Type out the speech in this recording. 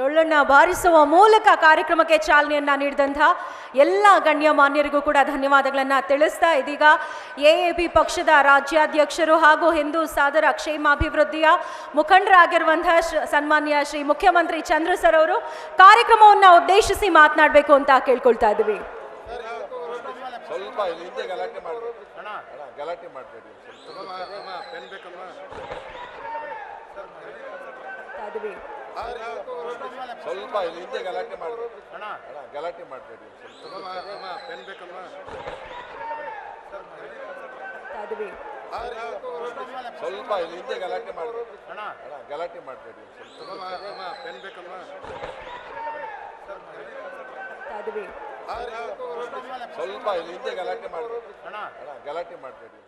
ಡೊಳ್ಳನ್ನ ಬಾರಿಸುವ ಮೂಲಕ ಕಾರ್ಯಕ್ರಮಕ್ಕೆ ಚಾಲನೆಯನ್ನ ನೀಡಿದಂತಹ ಎಲ್ಲ ಗಣ್ಯಮಾನ್ಯರಿಗೂ ಕೂಡ ಧನ್ಯವಾದಗಳನ್ನ ತಿಳಿಸ್ತಾ ಇದೀಗ ಎಎಪಿ ಪಕ್ಷದ ರಾಜ್ಯಾಧ್ಯಕ್ಷರು ಹಾಗೂ ಹಿಂದೂ ಸಾದರ ಕ್ಷೇಮಾಭಿವೃದ್ಧಿಯ ಮುಖಂಡರಾಗಿರುವಂತಹ ಸನ್ಮಾನ್ಯ ಶ್ರೀ ಮುಖ್ಯಮಂತ್ರಿ ಚಂದ್ರ ಸರ್ ಅವರು ಕಾರ್ಯಕ್ರಮವನ್ನು ಉದ್ದೇಶಿಸಿ ಮಾತನಾಡಬೇಕು ಅಂತ ಕೇಳ್ಕೊಳ್ತಾ ಇದ್ದೀವಿ. ಸ್ವಲ್ಪ ಇಲ್ಲಿ ಹಿಂದೆ ಗಲಾಟೆ ಮಾಡಬೇಕು ಅಣ್ಣ ಗಲಾಟೆ ಮಾಡಬೇಡಿ ಪೆನ್ ಬೇಕಮ್ಮ ಮಾಡ್ತಾ ಇದ್ದೀವಿ ಸ್ವಲ್ಪ. ಇಲ್ಲಿ ಹಿಂದೆ ಗಲಾಟೆ ಮಾಡಬೇಕು ಅಣ್ಣ ಗಲಾಟೆ ಮಾಡಬೇಡಿ ಸ್ವಲ್ಪ ಇಲ್ಲಿ ಹಿಂದೆ ಗಲಾಟೆ ಮಾಡಬೇಕು ಅಣ್ಣ. ಅಣ್ಣ ಗಲಾಟೆ ಮಾಡಬೇಡಿ ಪೆನ್ ಬೇಕಮ್ಮ? ಸ್ವಲ್ಪ ಹಿಂದೆ ಗಲಾಟೆ ಅಣ್ಣ. ಅಣ್ಣ ಗಲಾಟೆ ಮಾಡಬೇಡಿ